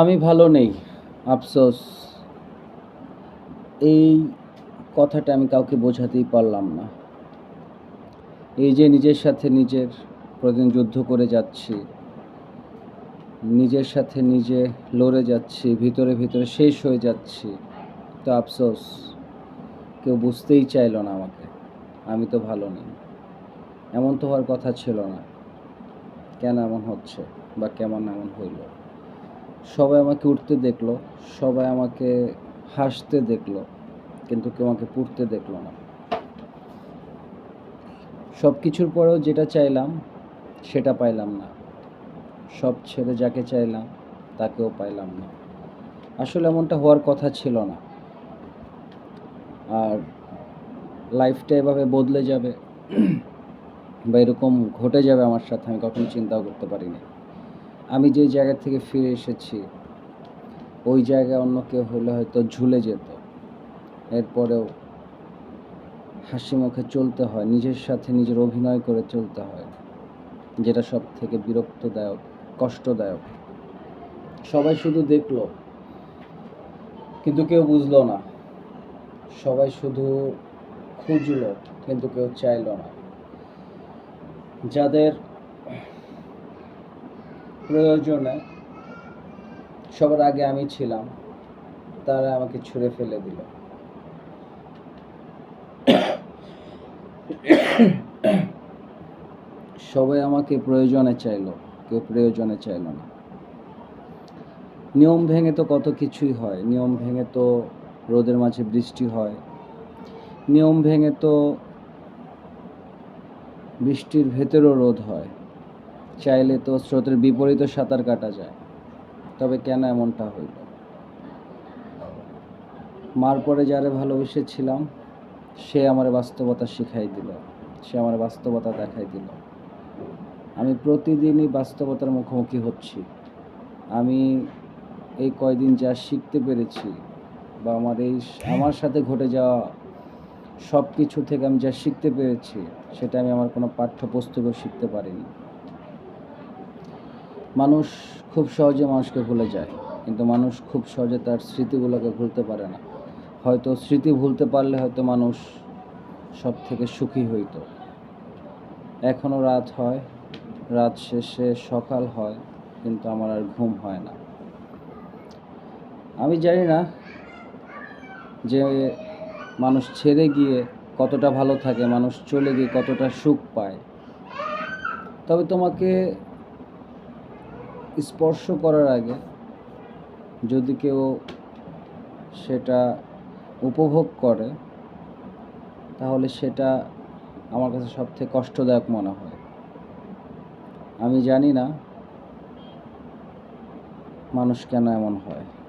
আমি ভালো নেই, আফসোস। এই কথাটা আমি কাউকে বোঝাতেই পারলাম না। এই যে নিজের সাথে নিজের প্রতিদিন যুদ্ধ করে যাচ্ছি, নিজের সাথে নিজে লড়ে যাচ্ছি, ভিতরে ভিতরে শেষ হয়ে যাচ্ছি, তো আফসোস, কেউ বুঝতেই চাইলো না আমাকে। আমি তো ভালো নেই। এমন তো হওয়ার কথা ছিল না। কেন এমন হচ্ছে বা কেমন এমন হইল? সবাই আমাকে উঠতে দেখল, সবাই আমাকে হাসতে দেখল, কিন্তু কেউ আমাকে পুড়তে দেখল না। সব কিছুর পরেও যেটা চাইলাম, সেটা পাইলাম না। সব ছেড়ে যাকে চাইলাম, তাকেও পাইলাম না। আসলে এমনটা হওয়ার কথা ছিল না। আর লাইফটা এভাবে বদলে যাবে, বা এরকম ঘটে যাবে আমার সাথে, আমি কখনো চিন্তাও করতে পারিনি। আমি যে জায়গা থেকে ফিরে এসেছি, ওই জায়গায় অন্য কেউ হলে হয়তো ঝুলে যেত। এরপরেও হাসি মুখে চলতে হয়, নিজের সাথে নিজের অভিনয় করে চলতে হয়, যেটা সব থেকে বিরক্তদায়ক, কষ্টদায়ক। সবাই শুধু দেখল, কিন্তু কেউ বুঝলো না। সবাই শুধু খুঁজলো, কিন্তু কেউ চাইলো না। যাদের প্রয়োজনে সবার আগে আমি ছিলাম, তারা আমাকে ছুঁড়ে ফেলে দিল। সবাই আমাকে প্রয়োজনে চাইলো, কেউ প্রয়োজনে চাইলো না। নিয়ম ভেঙে তো কত কিছুই হয়, নিয়ম ভেঙে তো রোদের মাঝে বৃষ্টি হয়, নিয়ম ভেঙে তো বৃষ্টির ভেতরেও রোদ হয়। চাইলে তো স্রোতের বিপরীতে সাঁতার কাটা যায়। তবে কেন এমনটা হইল? মার পরে যারে ভালোবেসেছিলাম, সে আমার বাস্তবতা শিখাই দিল। সে আমার বাস্তবতা দেখাই দিল। আমি প্রতিদিনই বাস্তবতার মুখোমুখি হচ্ছি। আমি এই কয়দিন যা শিখতে পেরেছি বা আমার এই আমার সাথে ঘটে যাওয়া সব কিছু থেকে আমি যা শিখতে পেরেছি, সেটা আমি আমার কোনো পাঠ্যপুস্তকেও শিখতে পারিনি। মানুষ খুব সহজে মানুষকে ভুলে যায়, কিন্তু মানুষ খুব সহজে তার স্মৃতিগুলোকে ভুলতে পারে না। হয়তো স্মৃতি ভুলতে পারলে হয়তো মানুষ সব থেকে সুখী হইতো। এখনও রাত হয়, রাত শেষে সকাল হয়, কিন্তু আমার আর ঘুম হয় না। আমি জানি না যে মানুষ ছেড়ে গিয়ে কতটা ভালো থাকে, মানুষ চলে গিয়ে কতটা সুখ পায়। তবে তোমাকে স্পর্শ করার আগে যদি কেউ সেটা উপভোগ করে, তাহলে সেটা আমার কাছে সবথেকে কষ্টদায়ক মনে হয়। আমি জানি না মানুষ কেন এমন হয়।